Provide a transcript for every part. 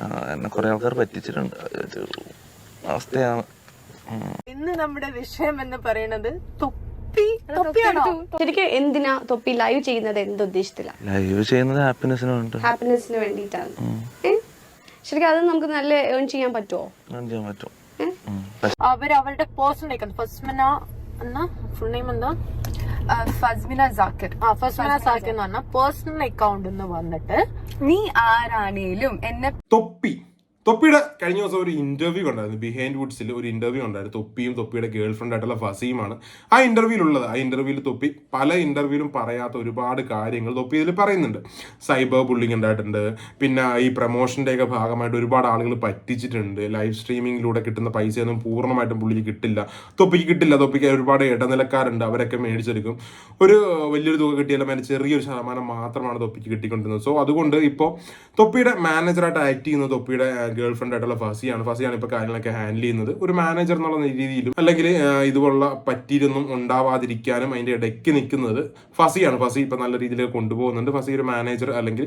ആ, എന്നെ കുറെ ആൾക്കാർ പറ്റിച്ചിട്ടുണ്ട്. അവസ്ഥയാണ്. ഇന്ന് നമ്മുടെ വിഷയം എന്ന് പറയുന്നത് തൊപ്പി. തൊപ്പിയാണോ? ശരിക്കും എന്തിനാ തൊപ്പി ലൈവ് ചെയ്യുന്നത് എന്ത് ഉദ്ദേശത്തില? ലൈവ് ചെയ്യുന്നത് ഹാപ്പിനെസ്സിന് വേണ്ടി ഹാപ്പിനെസ്സിന് വേണ്ടിയിട്ടാണ്? ശരിക്കും അത് നമുക്ക് നല്ല ഏൺ ചെയ്യാൻ പറ്റുമോ അങ്ങനെ ചെയ്യാൻ പറ്റും. അവരവരുടെ അവർ അവരുടെ പേഴ്സണൽ ഫസ്റ്റ് എന്നാ? ഫുൾ നെയിം എന്താ? ഫസ്മിന ജാക്കിർ ആ ഫസ്മിന സാക്കിർ എന്ന് പറഞ്ഞ പേഴ്സണൽ അക്കൗണ്ട് എന്ന് വന്നിട്ട് നീ ആരാണേലും എന്നെ തൊപ്പി. തൊപ്പിയുടെ കഴിഞ്ഞ ദിവസം ഒരു ഇന്റർവ്യൂ ഉണ്ടായിരുന്നു ബിഹൈൻഡ് വുഡ്സിൽ ഒരു ഇന്റർവ്യൂ ഉണ്ടായിരുന്നു. തൊപ്പിയും തൊപ്പിയുടെ ഗേൾ ഫ്രണ്ട് ആയിട്ടുള്ള ഫസീമാണ്. ആ ഇന്റർവ്യൂലുള്ളത് ആ ഇന്റർവ്യൂവിൽ തൊപ്പി പല ഇന്റർവ്യൂവിലും പറയാത്ത ഒരുപാട് കാര്യങ്ങൾ തൊപ്പി ഇതിൽ പറയുന്നുണ്ട്. സൈബർ ബുള്ളിങ് ഉണ്ടായിട്ടുണ്ട്. പിന്നെ ഈ പ്രൊമോഷന്റെ ഒക്കെ ഭാഗമായിട്ട് ഒരുപാട് ആളുകൾ പറ്റിച്ചിട്ടുണ്ട്. ലൈവ് സ്ട്രീമിങ്ങിലൂടെ കിട്ടുന്ന പൈസയൊന്നും പൂർണമായിട്ടും പുള്ളിക്ക് കിട്ടില്ല. തൊപ്പിക്ക് കിട്ടില്ല. തൊപ്പിക്ക് ഒരുപാട് ഇടനിലക്കാരുണ്ട്. അവരൊക്കെ മേടിച്ചെടുക്കും. ഒരു വലിയൊരു തുക കിട്ടിയാലും അതിന് ചെറിയൊരു ശതമാനം മാത്രമാണ് തൊപ്പിക്ക് കിട്ടിക്കൊണ്ടിരുന്നത്. സോ അതുകൊണ്ട് ഇപ്പോൾ തൊപ്പിയുടെ മാനേജറായിട്ട് ആക്ട് ചെയ്യുന്ന തൊപ്പിയുടെ ഗേൾ ഫ്രണ്ട് ആയിട്ടുള്ള ഫസിയാണ്. ഫസിയാണ് ഇപ്പോൾ കാര്യങ്ങളൊക്കെ ഹാൻഡിൽ ചെയ്യുന്നത്. ഒരു മാനേജർ എന്നുള്ള രീതിയിലും അല്ലെങ്കിൽ ഇതുപോലുള്ള പറ്റിയിരുന്നും ഉണ്ടാവാതിരിക്കാനും അതിന്റെ ഇടയ്ക്ക് നിൽക്കുന്നത് ഫസിയാണ്. ഫസി ഇപ്പൊ നല്ല രീതിയിൽ കൊണ്ടുപോകുന്നുണ്ട്. ഫസി ഒരു മാനേജർ അല്ലെങ്കിൽ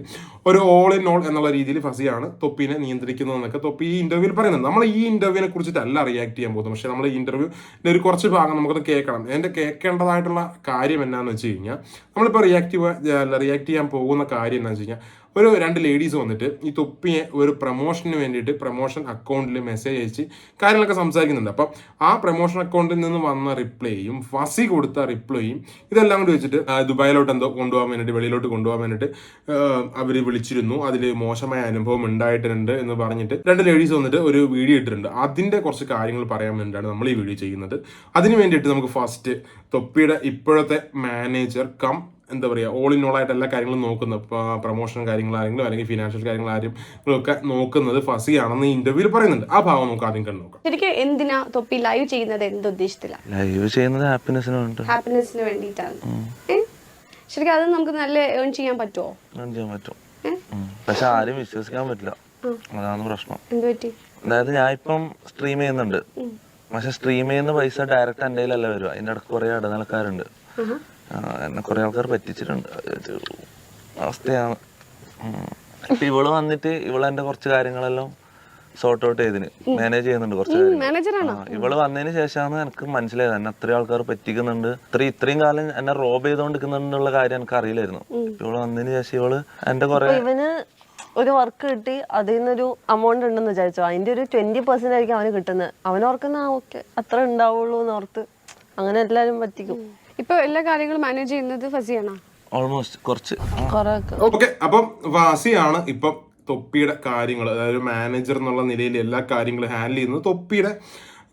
ഒരു ഓൾ ഇൻ ഓൾ എന്നുള്ള രീതിയിൽ ഫസിയാണ് തൊപ്പിനെ നിയന്ത്രിക്കുന്നത് നിയന്ത്രിക്കുന്നതെന്നൊക്കെ തൊപ്പി ഈ ഇന്റർവ്യൂവിൽ പറയുന്നത് നമ്മൾ ഈ ഇന്റർവ്യൂവിനെ കുറിച്ചിട്ടല്ല റിയാക്ട് ചെയ്യാൻ പോകുന്നത്. പക്ഷെ നമ്മൾ ഈ ഇന്റർവ്യൂവിന്റെ ഒരു കുറച്ച് ഭാഗം നമുക്കത് കേൾക്കണം. എന്റെ കേൾക്കേണ്ടതായിട്ടുള്ള കാര്യം എന്നാന്ന് വെച്ച് കഴിഞ്ഞാൽ നമ്മളിപ്പോൾ റിയാക്ട് റിയാക്ട് ചെയ്യാൻ പോകുന്ന കാര്യം എന്താണെന്ന് വെച്ച് കഴിഞ്ഞാൽ ഒരു രണ്ട് ലേഡീസ് വന്നിട്ട് ഈ തൊപ്പിയെ ഒരു പ്രൊമോഷന് വേണ്ടിയിട്ട് പ്രൊമോഷൻ അക്കൗണ്ടിൽ മെസ്സേജ് അയച്ച് കാര്യങ്ങളൊക്കെ സംസാരിക്കുന്നുണ്ട്. അപ്പം ആ പ്രൊമോഷൻ അക്കൗണ്ടിൽ നിന്ന് വന്ന റിപ്ലൈയും ഫസി കൊടുത്ത റിപ്ലൈയും ഇതെല്ലാം കൂടി വെച്ചിട്ട് ദുബായിലോട്ട് എന്തോ കൊണ്ടുപോകാൻ വേണ്ടിയിട്ട് വെളിയിലോട്ട് കൊണ്ടുപോകാൻ വേണ്ടിയിട്ട് അവർ വിളിച്ചിരുന്നു. അതിൽ മോശമായ അനുഭവം ഉണ്ടായിട്ടുണ്ട് എന്ന് പറഞ്ഞിട്ട് രണ്ട് ലേഡീസ് വന്നിട്ട് ഒരു വീഡിയോ ഇട്ടിട്ടുണ്ട്. അതിന്റെ കുറച്ച് കാര്യങ്ങൾ പറയാൻ വേണ്ടിയിട്ടാണ് നമ്മൾ ഈ വീഡിയോ ചെയ്യുന്നത്. അതിന് വേണ്ടിയിട്ട് നമുക്ക് ഫസ്റ്റ് തൊപ്പിയുടെ ഇപ്പോഴത്തെ മാനേജർ കം എന്താ പറയുക ഓൾ ഇൻ ഓൾ ആയിട്ട് എല്ലാ കാര്യങ്ങളും നോക്കുന്നത് ഇപ്പോൾ പ്രൊമോഷൻ കാര്യങ്ങളാണെങ്കിലും അല്ലെങ്കിൽ ഫിനാൻഷ്യൽ കാര്യങ്ങളാരും ഒക്കെ നോക്കുന്നത് ഫസിയാണെന്ന് ഇന്റർവ്യൂവിൽ പറയുന്നുണ്ട്. ആ ഭാഗം നമുക്ക് ആദ്യം കണ്ടു നോക്കാം. ശരിക്കും എന്തിനാ തൊപ്പി ലൈവ് ചെയ്യുന്നത്? എന്ത് ഉദ്ദേശത്തില? ലൈവ് ചെയ്യുന്നത് ഹാപ്പിനെസ്സിന് വേണ്ടി ഹാപ്പിനെസ്സിന് വേണ്ടിയിട്ടാണ്? ശരിക്കും അത് നമുക്ക് നല്ല ഏൺ ചെയ്യാൻ പറ്റുമോ ചെയ്യാൻ പറ്റും? പക്ഷെ ആരും വിശ്വസിക്കാൻ പറ്റില്ല. അതാണ് പ്രശ്നം. എന്ത് പറ്റി? അതായത് ഞാൻ ഇപ്പം സ്ട്രീം ചെയ്യുന്നുണ്ട്. പക്ഷെ സ്ട്രീം ചെയ്യുന്ന പൈസ ഡയറക്റ്റ് എന്റെ കയ്യിലല്ല വരും അതിന്റെ ഇടയ്ക്ക് കുറെ ഇടനിലക്കാരുണ്ട്. എന്നെ കുറെ ആൾക്കാർ പറ്റിച്ചിട്ടുണ്ട്. അവസ്ഥയാണ്. ഇപ്പൊ ഇവൾ വന്നിട്ട് ഇവൾ എന്റെ കുറച്ച് കാര്യങ്ങളെല്ലാം സോർട്ട് ഔട്ട് ചെയ്തിന്. മാനേജ് ചെയ്യുന്നുണ്ട് കുറച്ച് ഇവൾ വന്നതിന് ശേഷമാണ് എനിക്ക് മനസ്സിലായത്. എന്നെ അത്രയും ആൾക്കാർ പറ്റിക്കുന്നുണ്ട്. ഇത്ര ഇത്രയും കാലം എന്നെ റോബ് ചെയ്തോണ്ടിരിക്കുന്നുള്ള കാര്യം എനിക്ക് അറിയില്ലായിരുന്നു. ഇവൾ വന്നതിന് ശേഷം ഇവൾ എന്റെ കുറെ ഇവന് ഒരു വർക്ക് കിട്ടി. അതിൽ നിന്നൊരു എമൗണ്ട് ഉണ്ടെന്ന് വിചാരിച്ചു? അതിന്റെ ഒരു ട്വന്റി പെർസെന്റ് ആയിരിക്കും അവന് കിട്ടുന്നത്. അവൻ ഓർക്കുന്ന ആ ഓക്കെ അത്ര ഉണ്ടാവുള്ളൂ എന്ന് ഓർത്ത് അങ്ങനെ എല്ലാരും പറ്റിക്കും. ഇപ്പൊ എല്ലാ കാര്യങ്ങളും മാനേജ് ചെയ്യുന്നത് ഫസിയാണോ? ഓൾമോസ്റ്റ് കുറച്ച്. ഓക്കെ അപ്പം വാസിയാണ് ഇപ്പം തൊപ്പിയുടെ കാര്യങ്ങൾ അതായത് മാനേജർ എന്നുള്ള നിലയിൽ എല്ലാ കാര്യങ്ങളും ഹാൻഡിൽ ചെയ്യുന്നത് തൊപ്പിയുടെ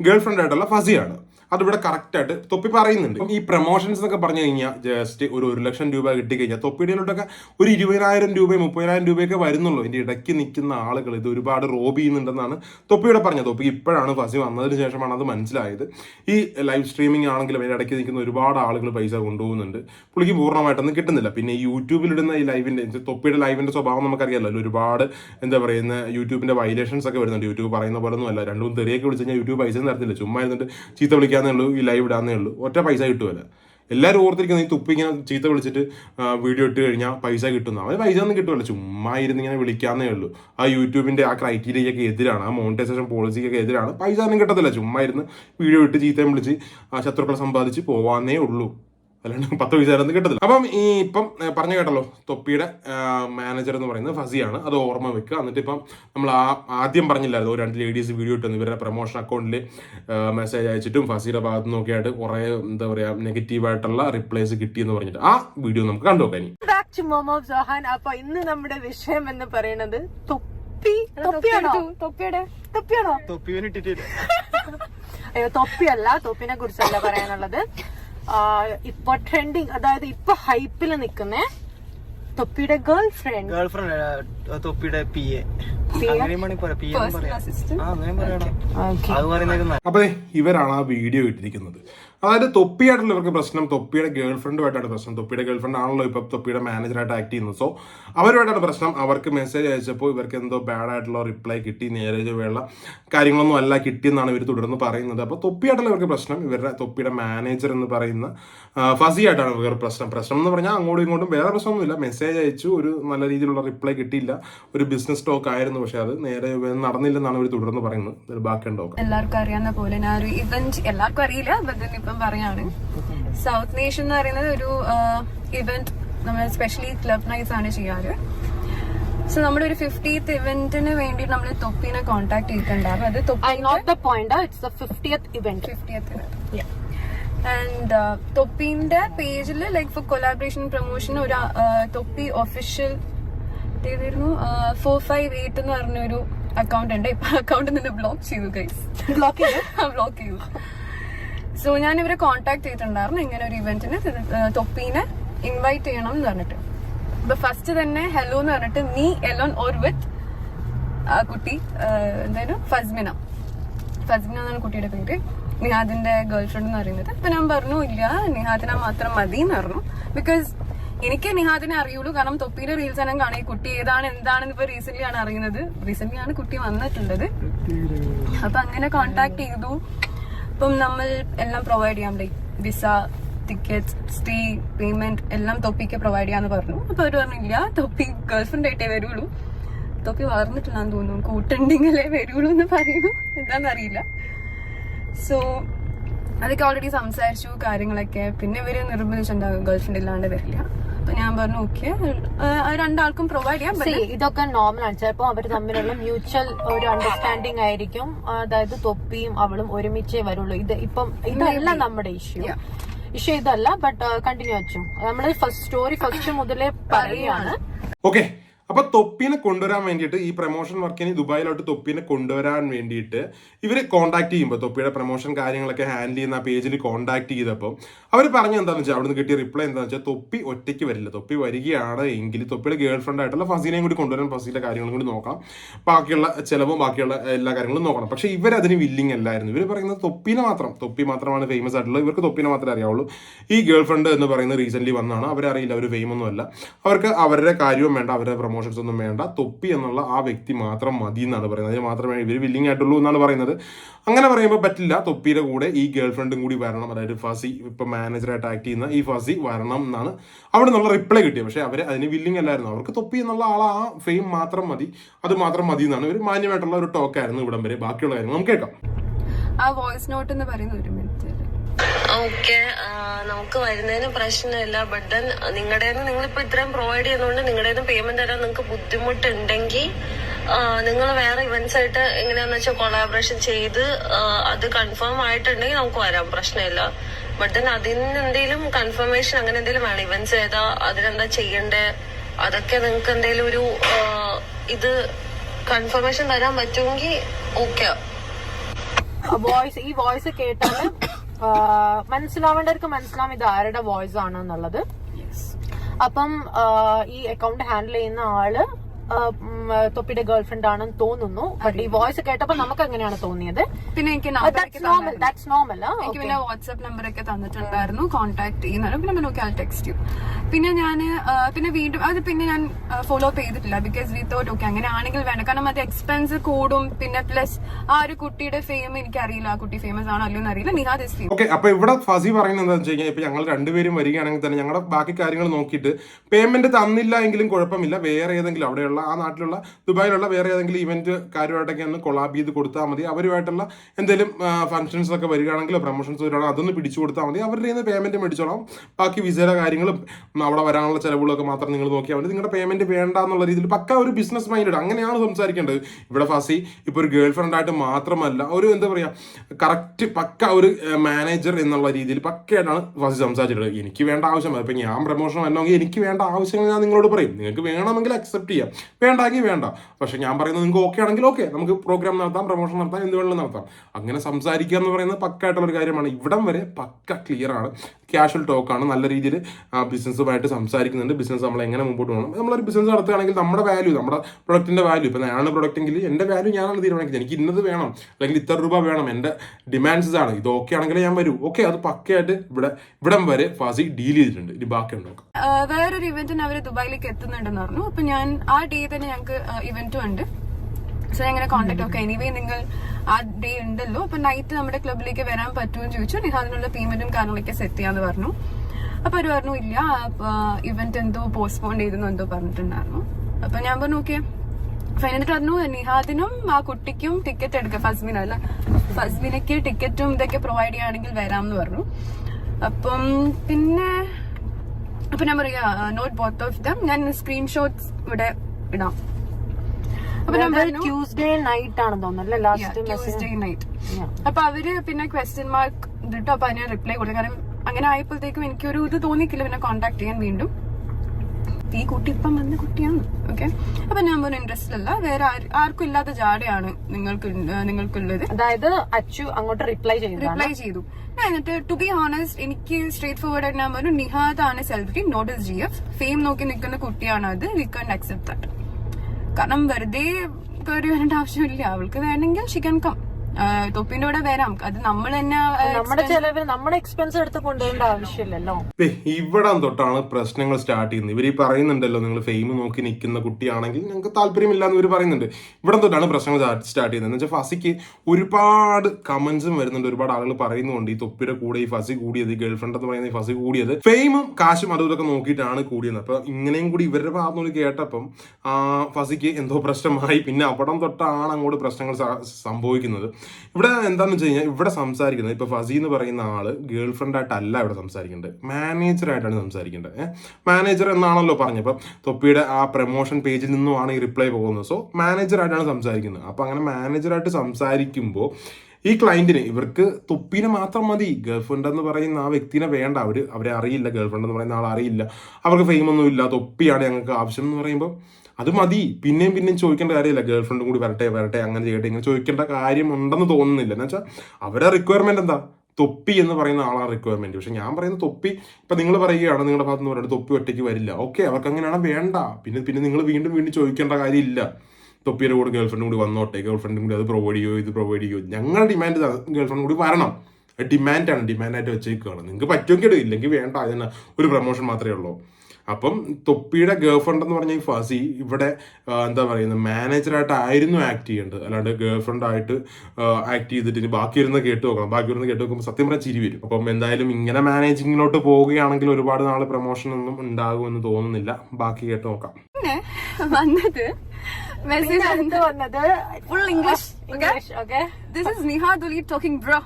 ഗേൾ ഫ്രണ്ട് ആയിട്ടുള്ള ഫസിയാണ്. അതിവിടെ കറക്റ്റ് ആയിട്ട് തൊപ്പി പറയുന്നുണ്ട്. ഈ പ്രൊമോഷൻസ് എന്നൊക്കെ പറഞ്ഞു കഴിഞ്ഞാൽ ജസ്റ്റ് ഒരു ഒരു ലക്ഷം രൂപ കിട്ടിക്കഴിഞ്ഞാൽ തൊപ്പിയുടെയിലോട്ടൊക്കെ ഒരു ഇരുപതിനായിരം രൂപയും മുപ്പതിനായിരം രൂപയൊക്കെ വരുന്നുള്ളൂ. ഇതിന്റെ ഇടയ്ക്ക് നിൽക്കുന്ന ആളുകൾ ഇത് ഒരുപാട് റോബ് ചെയ്യുന്നുണ്ടെന്നാണ് തൊപ്പിയുടെ പറഞ്ഞത്. തൊപ്പി ഇപ്പോഴാണ് ഫസി വന്നതിന് ശേഷമാണ് അത് മനസ്സിലായത്. ഈ ലൈവ് സ്ട്രീമിംഗ് ആണെങ്കിലും അതിന്റെ ഇടയ്ക്ക് നിൽക്കുന്ന ഒരുപാട് ആളുകൾ പൈസ കൊണ്ടുപോകുന്നുണ്ട്. പുള്ളിക്ക് പൂർണമായിട്ടൊന്നും കിട്ടുന്നില്ല. പിന്നെ ഈ യൂട്യൂബിലിടുന്ന ഈ ലൈവിന്റെ ഇത് തൊപ്പിയുടെ ലൈവിന്റെ സ്വഭാവം നമുക്കറിയാമല്ലോ ഒരുപാട് എന്താ പറയുന്ന യൂട്യൂബിന്റെ വയലേഷൻസ് ഒക്കെ വരുന്നുണ്ട്. യൂട്യൂബ് പറയുന്ന പോലെ ഒന്നും അല്ല. രണ്ടും തെറിയൊക്കെ വിളിച്ച് കഴിഞ്ഞാൽ യൂട്യൂബ് പൈസ തരത്തില്ല. ചുമ്മാ ഇരുന്നിട്ട് ചീത്ത വിളിക്കാന്നേ ഉള്ളൂ ഈ ലൈവ് ഇടാന്നേ ഉള്ളൂ. ഒറ്റ പൈസ കിട്ടുമല്ല എല്ലാവരും ഓർത്തിരിക്കുന്നത് ഈ തുപ്പി ഇങ്ങനെ ചീത്ത വിളിച്ചിട്ട് വീഡിയോ ഇട്ട് കഴിഞ്ഞാൽ പൈസ കിട്ടുന്നു. അവന് പൈസ ഒന്നും കിട്ടുമല്ല ചുമ്മാ ഇരുന്ന് ഇങ്ങനെ വിളിക്കാന്നേ ഉള്ളൂ. ആ യൂട്യൂബിന്റെ ആ ക്രൈറ്റീരിയയൊക്കെ എതിരാണ്. ആ മോണിറ്റൈസേഷൻ പോളിസിക്കൊക്കെ എതിരാണ്. പൈസ ഒന്നും കിട്ടത്തില്ല. ചുമ്മാ ഇരുന്ന് വീഡിയോ ഇട്ട് ചീത്തയും വിളിച്ച് ആ ശത്രുക്കളെ സമ്പാദിച്ച് പോവാന്നേ ഉള്ളൂ. അല്ലാണ്ട് പത്ത് പൈസ ഒന്നും കിട്ടത്തില്ല. അപ്പം ഈ ഇപ്പം പറഞ്ഞു കേട്ടല്ലോ തൊപ്പിയുടെ മാനേജർ എന്ന് പറയുന്നത് ഫസിയാണ്. അത് ഓർമ്മ വെക്കുക. എന്നിട്ട് ഇപ്പം നമ്മൾ ആ ആദ്യം പറഞ്ഞില്ലായിരുന്നു ഒരു രണ്ട് ലേഡീസ് വീഡിയോ ഇട്ടു ഇവരുടെ പ്രൊമോഷൻ അക്കൗണ്ടിൽ മെസ്സേജ് അയച്ചിട്ടും ഫസിയുടെ ഭാഗത്ത് നോക്കിയായിട്ട് കുറേ എന്താ പറയുക നെഗറ്റീവായിട്ടുള്ള റിപ്ലൈസ് കിട്ടി എന്ന് പറഞ്ഞിട്ട്. ആ വീഡിയോ നമുക്ക് കണ്ടുനോക്കാം ഇനി. ബാക്ക് ടു മോമോ ജോഹാൻ അപ്പൊ ഇന്ന് നമ്മുടെ വിഷയം എന്ന് പറയുന്നത് തൊപ്പി. തൊപ്പിയാണോ? തൊപ്പിയുടെ. തൊപ്പിയാണോ? അയ്യോ തൊപ്പിയല്ല. തൊപ്പിനെ കുറിച്ചല്ല പറയാനുള്ളത്. ഇപ്പൊ ട്രെൻഡിങ് അതായത് ഇപ്പൊ ഹൈപ്പിൽ നിൽക്കുന്ന തൊപ്പിയുടെ ഗേൾ ഫ്രണ്ട് ഗേൾ ഫ്രണ്ട് തൊപ്പിയുടെ പി എ അപ്പൊ ഇവരാണ് ആ വീഡിയോ ഇട്ടിരിക്കുന്നത്. അതായത് തൊപ്പിയായിട്ടുള്ള ഇവർക്ക് പ്രശ്നം തൊപ്പിയുടെ ഗേൾ ഫ്രണ്ടുമായിട്ടാണ് പ്രശ്നം. തൊപ്പിയുടെ ഗേൾ ഫ്രണ്ട് ആണല്ലോ ഇപ്പൊ തൊപ്പിയുടെ മാനേജറായിട്ട് ആക്ട് ചെയ്യുന്നത്. സോ അവരുമായിട്ടാണ് പ്രശ്നം. അവർക്ക് മെസ്സേജ് അയച്ചപ്പോൾ ഇവർക്ക് എന്തോ ബാഡ് ആയിട്ടുള്ള റിപ്ലൈ കിട്ടി നേരെ വേള കാര്യങ്ങളൊന്നും അല്ല കിട്ടിയെന്നാണ് ഇവർ തുടർന്ന് പറയുന്നത്. അപ്പോൾ തൊപ്പിയായിട്ടുള്ള ഇവർക്ക് പ്രശ്നം ഇവരുടെ തൊപ്പിയുടെ മാനേജർ എന്ന് പറയുന്ന ഫസി ആയിട്ടാണ് ഇവർ പ്രശ്നം. പ്രശ്നം എന്ന് പറഞ്ഞാൽ അങ്ങോട്ടും ഇങ്ങോട്ടും വേറെ പ്രശ്നമൊന്നുമില്ല. മെസ്സേജ് അയച്ചു ഒരു നല്ല രീതിയിലുള്ള റിപ്ലൈ കിട്ടിയില്ല. ഒരു ബിസിനസ് ടോക്ക് ആയിരുന്നു പക്ഷെ അത് നേരെ നടന്നില്ലെന്നാണ് ഇവർ തുടർന്ന് പറയുന്നത്. ബാക്കി എല്ലാവർക്കും അറിയാവുന്ന പോലെ ഞാൻ ഒരു ഇവന്റ് എല്ലാവർക്കും അറിയില്ല ഇപ്പം പറയാണ്. സൗത്ത് നേഷൻ എന്ന് പറയുന്നത് ഒരു ഇവന്റ് നമ്മൾ സ്പെഷ്യലി ക്ലബ് നൈറ്റ്സ് ആണ് ചെയ്യാറ്. സോ നമ്മുടെ ഒരു ഫിഫ്റ്റീത്ത് ഇവന്റിന് വേണ്ടി നമ്മൾ തൊപ്പിനെ കോൺടാക്ട് ചെയ്തിട്ടുണ്ടാവും അത് തൊപ്പി ആൻഡ് തൊപ്പിന്റെ പേജിൽ ലൈക്ക് ഫോർ കൊലാബറേഷൻ പ്രൊമോഷൻ ഒരു തൊപ്പി ഒഫീഷ്യൽ ചെയ്തിരുന്നു ഫോർ ഫൈവ് എയ്റ്റ് എന്ന് പറഞ്ഞൊരു അക്കൗണ്ട് ഉണ്ട്. ഇപ്പൊ അക്കൗണ്ട് നിന്ന് ബ്ലോക്ക് ചെയ്തു ഗൈസ് ബ്ലോക്ക് ചെയ്തു? ബ്ലോക്ക് ചെയ്തു. സോ ഞാൻ ഇവരെ കോൺടാക്ട് ചെയ്തിട്ടുണ്ടായിരുന്നു. ഇങ്ങനെ ഒരു ഇവന്റിന് തൊപ്പീനെ ഇൻവൈറ്റ് ചെയ്യണം എന്ന് പറഞ്ഞിട്ട്. അപ്പൊ ഫസ്റ്റ് തന്നെ ഹലോ എന്ന് പറഞ്ഞിട്ട് നീ എലോൺ ഓർ വിത്ത്? ആ കുട്ടി എന്തായാലും ഫസ്മിന. ഫസ്മിന എന്നാണ് കുട്ടിയുടെ പേര്. നിഹാദിന്റെ ഗേൾ ഫ്രണ്ട് എന്ന് പറയുന്നത്. അപ്പൊ ഞാൻ പറഞ്ഞു ഇല്ല നിഹാദിനെ മാത്രം മതി എന്ന് പറഞ്ഞു. ബിക്കോസ് എനിക്ക് നിഹാദിനെ അറിയുള്ളൂ. കാരണം തൊപ്പിയുടെ റീൽസ് എല്ലാം കാണാം. ഈ കുട്ടി ഏതാണ് എന്താണെന്ന് ഇപ്പൊ റീസെന്റ് ആണ് അറിയുന്നത്. റീസെന്റ് ആണ് കുട്ടി വന്നിട്ടുള്ളത്. അപ്പൊ അങ്ങനെ കോണ്ടാക്ട് ചെയ്തു. ഇപ്പം നമ്മൾ എല്ലാം പ്രൊവൈഡ് ചെയ്യാം like visa ticket stay payment എല്ലാം തൊപ്പിക്ക് പ്രൊവൈഡ് ചെയ്യാന്ന് പറഞ്ഞു. അപ്പൊ അവർ പറഞ്ഞില്ല തൊപ്പി ഗേൾഫ്രണ്ട് ആയിട്ടേ വരുള്ളൂ. തൊപ്പി വളർന്നിട്ടില്ലാന്ന് തോന്നുന്നു. കൂട്ടുണ്ടെങ്കിലേ വരുള്ളൂ എന്ന് പറയുന്നു. എന്താണെന്നറിയില്ല സോ അതൊക്കെ ഓൾറെഡി സംസാരിച്ചു കാര്യങ്ങളൊക്കെ. പിന്നെ ഇവർ നിർബന്ധിച്ചിട്ടുണ്ടാകും ഗേൾഫ്രണ്ട് ഇല്ലാണ്ട് വരില്ല. അപ്പൊ ഞാൻ പറഞ്ഞു ഓക്കെ രണ്ടാൾക്കും പ്രൊവൈഡ് ചെയ്യാം. ഇതൊക്കെ നോർമൽ ആണ്. ചിലപ്പോ അവർ തമ്മിലുള്ള മ്യൂച്വൽ ഒരു അണ്ടർസ്റ്റാൻഡിങ് ആയിരിക്കും. അതായത് തൊപ്പിയും അവളും ഒരുമിച്ചേ വരുള്ളൂ. ഇത് ഇപ്പം ഇതല്ല നമ്മുടെ ഇഷ്യൂ ഇഷ്യൂ ഇതല്ല ബട്ട് കണ്ടിന്യൂ വെച്ചു. നമ്മൾ ഫസ്റ്റ് സ്റ്റോറി ഫസ്റ്റ് മുതലേ പറയുകയാണ് ഓക്കെ അപ്പൊ തൊപ്പിനെ കൊണ്ടുവരാൻ വേണ്ടിയിട്ട് ഈ പ്രൊമോഷൻ വർക്കിന് ദുബായിലോട്ട് തൊപ്പിനെ കൊണ്ടുവരാൻ വേണ്ടിയിട്ട് ഇവർ കോൺടാക്ട് ചെയ്യുമ്പോൾ തൊപ്പിയുടെ പ്രൊമോഷൻ കാര്യങ്ങളൊക്കെ ഹാൻഡിൽ ചെയ്യുന്ന ആ പേജിൽ കോൺടാക്ട് ചെയ്തപ്പോൾ അവർ പറഞ്ഞ എന്താണെന്ന് വെച്ചാൽ അവിടുന്ന് കിട്ടിയ റിപ്ലൈ എന്താണെന്ന് വെച്ചാൽ തൊപ്പി ഒറ്റയ്ക്ക് വരില്ല. തൊപ്പി വരികയാണ് എങ്കിൽ തൊപ്പിയുടെ ഗേൾ ഫ്രണ്ട് ആയിട്ടുള്ള ഫസീനെയും കൂടി കൊണ്ടുവരാൻ ഫസീലെ കാര്യങ്ങളും കൂടി നോക്കാം. ബാക്കിയുള്ള ചിലവും ബാക്കിയുള്ള എല്ലാ കാര്യങ്ങളും നോക്കണം. പക്ഷേ ഇവർ അതിന് വില്ലിങ് അല്ലായിരുന്നു. ഇവർ പറയുന്നത് തൊപ്പിനെ മാത്രം. തൊപ്പി മാത്രമാണ് ഫേമസ് ആയിട്ടുള്ളത്. ഇവർക്ക് തൊപ്പിനെ മാത്രമേ അറിയാവുള്ളൂ. ഈ ഗേൾ ഫ്രണ്ട് എന്ന് പറയുന്നത് റീസെന്റ് വന്നാണ്. അവരറിയില്ല അവർ ഫെയിമൊന്നുമല്ല അവർക്ക് അവരുടെ കാര്യവും വേണ്ട അവരുടെ പ്രൊമോഷൻസ് ഒന്നും വേണ്ട. തൊപ്പി എന്നുള്ള ആ വ്യക്തി മാത്രം മതി എന്നാണ് പറയുന്നത്. അതിന് മാത്രമേ ഇവർ വില്ലിങ് ആയിട്ടുള്ളൂ എന്നാണ് പറയുന്നത്. അങ്ങനെ പറയുമ്പോൾ പറ്റില്ല. തൊപ്പിയുടെ കൂടെ ഈ ഗേൾ ഫ്രണ്ടും കൂടി വരണം. അതായത് ഫാസി ഇപ്പൊ മാനേജറായിട്ട് ആക്ട് ചെയ്യുന്ന ഈ ഫാസി വരണം എന്നാണ് അവിടെ നിന്നുള്ള റിപ്ലൈ കിട്ടിയത്. പക്ഷേ അവർ അതിന് വില്ലിംഗ് അല്ലായിരുന്നു. അവർക്ക് തൊപ്പി എന്നുള്ള ആൾ ആ ഫെയിം മാത്രം മതി. അത് മാത്രം മതി എന്നാണ് ഒരു മാന്യമായിട്ടുള്ള ഒരു ടോക്കായിരുന്നു ഇവിടം വരെ. ബാക്കിയുള്ള കാര്യങ്ങൾ നമുക്ക് കേൾക്കാം. ആ വോയിസ് നോട്ട് എന്ന് പറയുന്നത് ഒരു ഓക്കെ നമുക്ക് വരുന്നതിന് പ്രശ്നമില്ല ബട്ട് ദെൻ നിങ്ങളുടെ നിങ്ങളിപ്പോ ഇത്രയും പ്രൊവൈഡ് ചെയ്യുന്നതുകൊണ്ട് നിങ്ങളുടെ പേയ്മെന്റ് തരാൻ നിങ്ങൾക്ക് ബുദ്ധിമുട്ടുണ്ടെങ്കിൽ നിങ്ങൾ വേറെ ഇവന്റ്സ് ആയിട്ട് എങ്ങനെയാന്ന് വെച്ചാൽ കൊളാബറേഷൻ ചെയ്ത് അത് കൺഫേം ആയിട്ടുണ്ടെങ്കിൽ നമുക്ക് വരാം പ്രശ്നമില്ല. ബട്ട് ദെൻ അതിന് എന്തെങ്കിലും കൺഫർമേഷൻ അങ്ങനെ എന്തെങ്കിലും വേണം. ഇവന്റ്സ് ഏതാ അതിനെന്താ ചെയ്യണ്ടേ അതൊക്കെ നിങ്ങൾക്ക് എന്തെങ്കിലും ഒരു ഇത് കൺഫർമേഷൻ തരാൻ പറ്റുമെങ്കിൽ ഓക്കെ വോയിസ് ഈ വോയിസ് കേട്ടാൽ ആ, മനസ്സിലാവേണ്ടവർക്ക് മനസ്സിലാവും ഇത് ആരുടെ വോയിസ് ആണ് എന്നുള്ളത്. അപ്പം ഈ അക്കൗണ്ട് ഹാൻഡിൽ ചെയ്യുന്ന ആൾ തൊപ്പിയുടെ ഗേൾഫ്രണ്ട് ആണെന്ന് തോന്നുന്നു. ബട്ട് ഈ വോയിസ് കേട്ടപ്പോ നമുക്ക് എങ്ങനെയാണ് തോന്നിയത്? പിന്നെ എനിക്ക് നോർമൽ ദാറ്റ്സ് നോർമൽ എനിക്ക് പിന്നെ വാട്സ്ആപ്പ് നമ്പർ ഒക്കെ തന്നിട്ടുണ്ടായിരുന്നു. കോൺടാക്ട് ചെയ്യുന്നത് പിന്നെ നോക്കി ആ ടെക്സ്റ്റ് ചെയ്യും. പിന്നെ ഞാൻ പിന്നെ വീണ്ടും അത് പിന്നെ ഞാൻ ഫോളോ അപ്പ് ചെയ്തിട്ടില്ല. ബിക്കോസ് വി തോട്ട് ഓക്കെ അങ്ങനെ ആണെങ്കിൽ വേണം കാരണം അത് എക്സ്പെൻസ് കൂടും. പിന്നെ പ്ലസ് ആ ഒരു കുട്ടിയുടെ ഫെയിം എനിക്ക് അറിയില്ല ആ കുട്ടി ഫേമസ് ആണോ അല്ലയോ എന്നറിയില്ല നിഹാദ് ഇസ് ഫേമസ് ഓക്കെ അപ്പൊ ഇവിടെ ഫസി പറയുന്നത് എന്താ വെച്ച് കഴിഞ്ഞാൽ ഇപ്പൊ ഞങ്ങൾ രണ്ടുപേരും വരികയാണെങ്കിൽ തന്നെ ഞങ്ങളുടെ ബാക്കി കാര്യങ്ങൾ നോക്കിയിട്ട് പേയ്മെന്റ് തന്നില്ല എങ്കിലും കുഴപ്പമില്ല. വേറെ ഏതെങ്കിലും അവിടെയുള്ള ആ നാട്ടിലുള്ള ദുബായിലുള്ള വേറെ ഏതെങ്കിലും ഇവന്റ് കാര്യമായിട്ടൊക്കെ ഒന്ന് കൊളാബ് ചെയ്ത് കൊടുത്താൽ മതി. അവരുമായിട്ടുള്ള എന്തെങ്കിലും ഫംഗ്ഷൻസ് ഒക്കെ വരികയാണെങ്കിലോ പ്രൊമോഷൻസ് വരികയാണെങ്കിൽ അതൊന്ന് പിടിച്ചു കൊടുത്താൽ മതി. അവരുടെ നിന്ന് പേയ്മെന്റ് മേടിച്ചോളാം. ബാക്കി വിസയുടെ കാര്യങ്ങളും അവിടെ വരാനുള്ള ചിലവുകളൊക്കെ മാത്രം നിങ്ങൾ നോക്കിയാൽ മതി. നിങ്ങളുടെ പേയ്മെന്റ് വേണ്ട എന്നുള്ള രീതിയിൽ പക്ക ഒരു ബിസിനസ് മൈൻഡ് അങ്ങനെയാണ് സംസാരിക്കേണ്ടത്. ഇവിടെ ഫസി ഇപ്പോൾ ഒരു ഗേൾ ഫ്രണ്ട് ആയിട്ട് മാത്രമല്ല ഒരു എന്താ പറയുക കറക്റ്റ് പക്ക ഒരു മാനേജർ എന്നുള്ള രീതിയിൽ പക്കയായിട്ടാണ് ഫസി സംസാരിച്ചിട്ടുള്ളത്. എനിക്ക് വേണ്ട ആവശ്യം ഇപ്പം ഞാൻ പ്രൊമോഷൻ വരണമെങ്കിൽ എനിക്ക് വേണ്ട ആവശ്യങ്ങൾ ഞാൻ നിങ്ങളോട് പറയും. നിങ്ങൾക്ക് വേണമെങ്കിൽ അക്സെപ്റ്റ് ചെയ്യാം. വേണ്ടെങ്കിൽ വേണ്ട. പക്ഷെ ഞാൻ പറയുന്നത് നിങ്ങൾക്ക് ഓക്കെ ആണെങ്കിൽ ഓക്കെ നമുക്ക് പ്രോഗ്രാം നടത്താം പ്രൊമോഷൻ നടത്താം എന്ത് വേണമെങ്കിലും നടത്താം. അങ്ങനെ സംസാരിക്കുക എന്ന് പറയുന്നത് ഒരു കാര്യമാണ്. ഇവിടം വരെ പക്ക ക്ലിയർ ആണ്. ക്യാഷ്വൽ ടോക്കാണ് നല്ല രീതിയിൽ ബിസിനസ്സുമായിട്ട് സംസാരിക്കുന്നുണ്ട്. ബിസിനസ് നമ്മൾ എങ്ങനെ മുമ്പോട്ട് പോകണം. നമ്മളൊരു ബിസിനസ് നടത്തുകയാണെങ്കിൽ നമ്മുടെ വാല്യൂ നമ്മുടെ പ്രൊഡക്റ്റിന്റെ വാല്യൂ ഇപ്പം ഞാനാണ് പ്രൊഡക്റ്റെങ്കിൽ എന്റെ വാല്യൂ ഞാനാണ് തീരുമാനിക്കുന്നത്. എനിക്ക് ഇന്നത് വേണം. അല്ലെങ്കിൽ ഇത്ര രൂപ വേണം. എന്റെ ഡിമാൻഡ്സ് ആണ്. ഇത് ഓക്കെ ആണെങ്കിലേ ഞാൻ വരൂ. ഓക്കെ അത് പക്കയായിട്ട് ഇവിടെ ഇവിടം വരെ ഫാസി ഡീൽ ചെയ്തിട്ടുണ്ട്. ഇനി ബാക്കി ഉണ്ടാക്കാം വേറൊരു ഇവന്റിന് അവർ ദുബായിലേക്ക് എത്തുന്നുണ്ടെന്ന് പറഞ്ഞു. അപ്പൊ ഞാൻ ആ തന്നെ ഞങ്ങൾക്ക് ഇവന്റും ഉണ്ട്. സോ ഞാൻ ഇങ്ങനെ കോൺടാക്ട് ഒക്കെ. എനിവേ നിങ്ങൾ ആ ഡേ ഉണ്ടല്ലോ. അപ്പൊ നൈറ്റ് നമ്മുടെ ക്ലബിലേക്ക് വരാൻ പറ്റുമെന്ന് ചോദിച്ചു. നിഹാദിനുള്ള പേയ്മെന്റും കാര്യങ്ങളൊക്കെ സെറ്റ് ചെയ്യാന്ന് പറഞ്ഞു. അപ്പൊ അവർ പറഞ്ഞു ഇല്ല ഇവന്റ് എന്തോ പോസ്റ്റ്പോൺ ചെയ്തെന്നോ എന്തോ പറഞ്ഞിട്ടുണ്ടായിരുന്നു. അപ്പൊ ഞാൻ പറഞ്ഞു ഓക്കെ ഫൈനലിട്ട് പറഞ്ഞു നിഹാദിനും ആ കുട്ടിക്കും ടിക്കറ്റ് എടുക്കുക ഫസ്മിന. അല്ല ഫസ്മിനയ്ക്ക് ടിക്കറ്റും ഇതൊക്കെ പ്രൊവൈഡ് ചെയ്യുകയാണെങ്കിൽ വരാമെന്ന് പറഞ്ഞു. അപ്പം പിന്നെ അപ്പൊ ഞാൻ പറയാ നോട്ട് ബോത്ത് ഓഫ് ദം ഞാൻ സ്ക്രീൻഷോട്ട്സ് ഇവിടെ ഇടാം. ട്യൂസ്ഡേ നൈറ്റ് ആണെന്ന് തോന്നുന്നു ലാസ്റ്റ് ട്യൂസ്ഡേ നൈറ്റ് അപ്പൊ അവർ പിന്നെ ക്വസ്റ്റ്യൻ മാർക്ക് ഇട്ടോ അപ്പൊ അതിനെ റിപ്ലൈ കൊടുത്തു കാരണം അങ്ങനെ ആയപ്പോഴത്തേക്കും എനിക്കൊരു ഇത് തോന്നിക്കില്ല പിന്നെ കോൺടാക്ട് ചെയ്യാൻ വീണ്ടും. ഈ കുട്ടി ഇപ്പം വന്ന കുട്ടിയാണ് ഓക്കെ അപ്പൊ ഞാൻ പറഞ്ഞു ഇൻട്രസ്റ്റ് അല്ല വേറെ ആർക്കും ഇല്ലാത്ത ജാടയാണ് നിങ്ങൾക്ക് നിങ്ങൾക്കുള്ളത്. അതായത് അച്ചു അങ്ങോട്ട് റിപ്ലൈ ചെയ്തു റിപ്ലൈ ചെയ്തു. എന്നിട്ട് ടു ബി ഹോണസ്റ്റ് എനിക്ക് സ്ട്രേറ്റ് ഫോർവേഡ് ആയിട്ട് ഞാൻ പറഞ്ഞു നിഹാദ് ആണ് celebrity not is G F fame നോക്കി നിൽക്കുന്ന കുട്ടിയാണ് അത് വി കൺ അക്സെപ്റ്റ് ദാറ്റ് കാരണം വെറുതെ കയറി വരേണ്ട ആവശ്യമില്ല. അവൾക്ക് വേണമെങ്കിൽ ഷി കൻ കം തൊപ്പിന്റെ കൂടെ വരാം. അത് നമ്മൾ തന്നെ നമ്മുടെ ചെലവിൽ നമ്മുടെ എക്സ്പെൻസ് എടുത്ത് കൊണ്ടുപോകേണ്ട ആവശ്യമില്ലല്ലോ. ഇവിടെ തൊട്ടാണ് പ്രശ്നങ്ങൾ സ്റ്റാർട്ട് ചെയ്യുന്നത്. ഇവർ ഈ പറയുന്നുണ്ടല്ലോ നിങ്ങൾ ഫെയിം നോക്കി നിൽക്കുന്ന കുട്ടിയാണെങ്കിൽ ഞങ്ങൾക്ക് താല്പര്യമില്ല എന്ന് ഇവർ പറയുന്നുണ്ട്. ഇവിടം തൊട്ടാണ് പ്രശ്നങ്ങൾ സ്റ്റാർട്ട് ചെയ്യുന്നത്. എന്ന് വെച്ചാൽ ഫസിക്ക് ഒരുപാട് കമന്റ്സും വരുന്നുണ്ട്. ഒരുപാട് ആളുകൾ പറയുന്നുണ്ട് ഈ തൊപ്പിയുടെ കൂടെ ഈ ഫസി കൂടിയത് ഈ ഗേൾ ഫ്രണ്ട് എന്ന് പറയുന്ന ഈ ഫസി കൂടിയത്. ഫെയിമും കാശും അതും ഇതൊക്കെ നോക്കിയിട്ടാണ് കൂടിയത്. അപ്പൊ ഇങ്ങനെയും കൂടി ഇവരുടെ ഭാഗത്തുനിന്ന് കേട്ടപ്പം ആ, ഫസിക്ക് എന്തോ പ്രശ്നമായി. പിന്നെ അവിടം തൊട്ടാണ് അങ്ങോട്ട് പ്രശ്നങ്ങൾ സംഭവിക്കുന്നത്. ഇവിടെ എന്താണെന്ന് വെച്ച് കഴിഞ്ഞാൽ ഇവിടെ സംസാരിക്കുന്നത് ഇപ്പോൾ ഫസി എന്ന് പറയുന്ന ആൾ ഗേൾ ഫ്രണ്ട് ആയിട്ടല്ല ഇവിടെ സംസാരിക്കേണ്ടത്. മാനേജറായിട്ടാണ് സംസാരിക്കേണ്ടത്. മാനേജർ എന്നാണല്ലോ പറഞ്ഞത്. അപ്പം തൊപ്പിയുടെ ആ പ്രൊമോഷൻ പേജിൽ നിന്നുമാണ് ഈ റിപ്ലൈ പോകുന്നത്. സോ മാനേജറായിട്ടാണ് സംസാരിക്കുന്നത്. അപ്പോൾ അങ്ങനെ മാനേജറായിട്ട് സംസാരിക്കുമ്പോൾ ഈ ക്ലയന്റിന് ഇവർക്ക് തൊപ്പീനെ മാത്രം മതി. ഗേൾഫ്രണ്ട് എന്ന് പറയുന്ന ആ വ്യക്തിനെ വേണ്ട. അവർ അവരെ അറിയില്ല. ഗേൾഫ്രണ്ട് എന്ന് പറയുന്ന ആൾ അറിയില്ല. അവർക്ക് ഫെയിം ഒന്നും ഇല്ല തൊപ്പിയാണ് ഞങ്ങൾക്ക് ആവശ്യം എന്ന് പറയുമ്പോൾ അത് മതി. പിന്നെയും പിന്നെയും ചോദിക്കേണ്ട കാര്യമില്ല. ഗേൾ ഫ്രണ്ടും കൂടി വരട്ടെ വരട്ടെ അങ്ങനെ ചെയ്യട്ടെ ഇങ്ങനെ ചോദിക്കേണ്ട കാര്യം ഉണ്ടെന്ന് തോന്നുന്നില്ല. എന്ന് വെച്ചാൽ അവരുടെ റിക്വയർമെന്റ് എന്താ? തൊപ്പി എന്ന് പറയുന്ന ആളാണ് റിക്വയർമെന്റ് പക്ഷെ ഞാൻ പറയുന്ന തൊപ്പി ഇപ്പൊ നിങ്ങൾ പറയുകയാണ് നിങ്ങളുടെ ഭാഗത്ത് നിന്ന് പറയുന്നത് തൊപ്പി ഒറ്റയ്ക്ക് വരില്ല. ഓക്കെ അവർക്ക് അങ്ങനെയാണ് വേണ്ട. പിന്നെ പിന്നെ നിങ്ങൾ വീണ്ടും വീണ്ടും ചോദിക്കേണ്ട കാര്യമില്ല. തൊപ്പിയുടെ കൂടെ ഗേൾ ഫ്രണ്ടും കൂടി വന്നോട്ടെ. ഗേൾ ഫ്രണ്ടും കൂടി അത് പ്രൊവൈഡ് ചെയ്യോ ഇത് പ്രൊവൈഡ് ചെയ്യോ. ഞങ്ങളുടെ ഡിമാൻഡ് ഗേൾ ഫ്രണ്ടും കൂടി വരണം. ഡിമാൻഡാണ് ഡിമാൻഡായിട്ട് വെച്ചേക്കുകയാണ് നിങ്ങൾക്ക് പറ്റുമെങ്കിൽ ഇല്ലെങ്കിൽ വേണ്ട. അതിന് ഒരു പ്രൊമോഷൻ മാത്രമേ ഉള്ളൂ. അപ്പം തൊപ്പിയുടെ ഗേൾ ഫ്രണ്ട് എന്ന് പറഞ്ഞ ഈ ഫസി ഇവിടെ എന്താ പറയുന്നത് മാനേജറായിട്ടായിരുന്നു ആക്ട് ചെയ്യേണ്ടത്. അല്ലാണ്ട് ഗേൾ ഫ്രണ്ടായിട്ട് ആക്ട് ചെയ്തിട്ട് ഇനി ബാക്കി ഇരുന്ന് കേട്ട് നോക്കണം. ബാക്കി ഇരുന്ന് കേട്ട് നോക്കുമ്പോൾ സത്യം പറഞ്ഞാൽ ചിരി വരും. അപ്പം എന്തായാലും ഇങ്ങനെ മാനേജിങ്ങിലോട്ട് പോവുകയാണെങ്കിൽ ഒരുപാട് നാൾ പ്രൊമോഷൻ ഒന്നും ഉണ്ടാകുമെന്ന് തോന്നുന്നില്ല. ബാക്കി കേട്ട് നോക്കാം. വന്നത് മെസ്സേജ് വന്നത്? Full English English okay This is Nihad Ali talking, bro.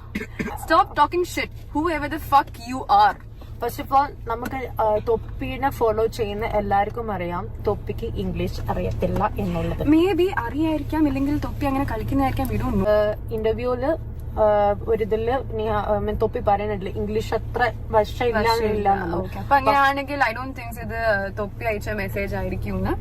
Stop talking shit. Whoever the fuck you are. First of all നമുക്ക് തൊപ്പിനെ ഫോളോ ചെയ്യുന്ന എല്ലാവർക്കും അറിയാം. തൊപ്പിക്ക് ഇംഗ്ലീഷ് അറിയത്തില്ല എന്നുള്ളത്. മേ ബി അറിയായിരിക്കാം ഇല്ലെങ്കിൽ തൊപ്പി അങ്ങനെ കളിക്കുന്നതായിരിക്കാം വി ഡോണ്ട് ഇന്റർവ്യൂൽ ഒരിതിൽ ഇതിൽ തൊപ്പി പറയുന്നുണ്ട് ഇംഗ്ലീഷ് അത്ര വശമില്ല. അപ്പൊ അങ്ങനെയാണെങ്കിൽ ഐ ഡോണ്ട് തിങ്സ് ഇത് തൊപ്പി അയച്ച മെസ്സേജ് ആയിരിക്കും എന്ന്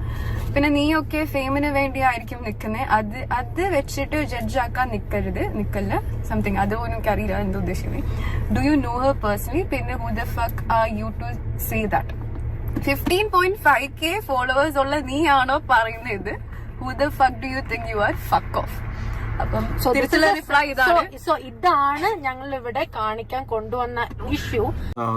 പിന്നെ നീയൊക്കെ ഫെയിമിന് വേണ്ടി ആയിരിക്കും നിൽക്കുന്നത് അത് അത് വെച്ചിട്ട് ജഡ്ജ് ആക്കാൻ നിൽക്കരുത് നിൽക്കല്ല സംതിങ് അത് പോലും എനിക്ക് അറിയില്ല എന്ത് ഉദ്ദേശിക്കുന്നത് do you know her personally പിന്നെ who the fuck are you to say that fifteen point five K followers ഉള്ള നീയാണോ പറയുന്നത്? Who the fuck do you think you are fuck off അപ്പം സോ ഇതാണ്. ഞങ്ങൾ ഇവിടെ കാണിക്കാൻ കൊണ്ടുവന്ന ഇഷ്യൂ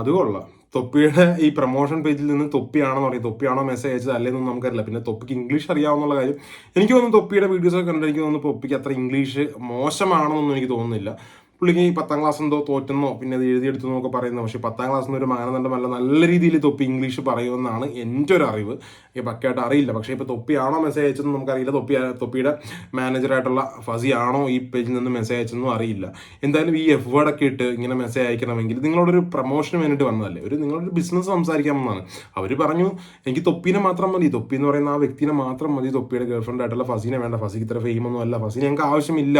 അത് കൊള്ളാം. തൊപ്പിയുടെ ഈ പ്രൊമോഷൻ പേജിൽ നിന്ന് തൊപ്പിയാണെന്ന് പറയും. തൊപ്പിയാണോ മെസ്സേജ് അയച്ചത് അല്ലെന്നൊന്നും നമുക്കറിയില്ല. പിന്നെ തൊപ്പിക്ക് ഇംഗ്ലീഷ് അറിയാവുന്നുള്ള കാര്യം എനിക്ക് തോന്നുന്നു തൊപ്പിയുടെ വീഡിയോസ് ഒക്കെ കണ്ടിട്ട് എനിക്ക് തോന്നുന്നു തൊപ്പിക്ക് അത്ര ഇംഗ്ലീഷ് മോശമാണെന്നൊന്നും എനിക്ക് തോന്നുന്നില്ല. പുള്ളിക്ക് പത്താം ക്ലാസ് എന്തോ തോറ്റെന്നോ പിന്നെ അത് എഴുതിയെടുത്തു എന്നൊക്കെ പറയുന്നത് പക്ഷേ പത്താം ക്ലാസ് ഒരു മാനദണ്ഡമല്ല നല്ല രീതിയിൽ തൊപ്പി ഇംഗ്ലീഷ് പറയുമെന്നാണ് എന്റെ ഒരു അറിവ്. ഈ പക്കയായിട്ട് അറിയില്ല. പക്ഷേ ഇപ്പോൾ തൊപ്പിയാണോ മെസ്സേജ് അയച്ചതെന്ന് നമുക്കറിയില്ല. തൊപ്പി തൊപ്പിയുടെ മാനേജറായിട്ടുള്ള ഫസി ആണോ ഈ പേജിൽ നിന്ന് മെസ്സേജ് അയച്ചതെന്നും അറിയില്ല. എന്തായാലും ഈ എഫ് വേർഡൊക്കെ ഇട്ട് ഇങ്ങനെ മെസ്സേജ് അയക്കണമെങ്കിൽ നിങ്ങളോടൊരു പ്രൊമോഷന് വേണ്ടിയിട്ട് വന്നതല്ലേ? ഒരു നിങ്ങളൊരു ബിസിനസ് സംസാരിക്കാൻ സംസാരിക്കാമെന്നാണ്. അവർ പറഞ്ഞു എനിക്ക് തൊപ്പിനെ മാത്രം മതി. തൊപ്പി എന്ന് പറയുന്ന ആ വ്യക്തിനെ മാത്രം മതി. തൊപ്പിയുടെ ഗേൾഫ്രണ്ട് ആയിട്ടുള്ള ഫസീനെ വേണ്ട. ഫസിക്ക് ഇത്ര ഫെയിമൊന്നും അല്ല. ഫസീനെ ഞങ്ങൾക്ക് ആവശ്യമില്ല.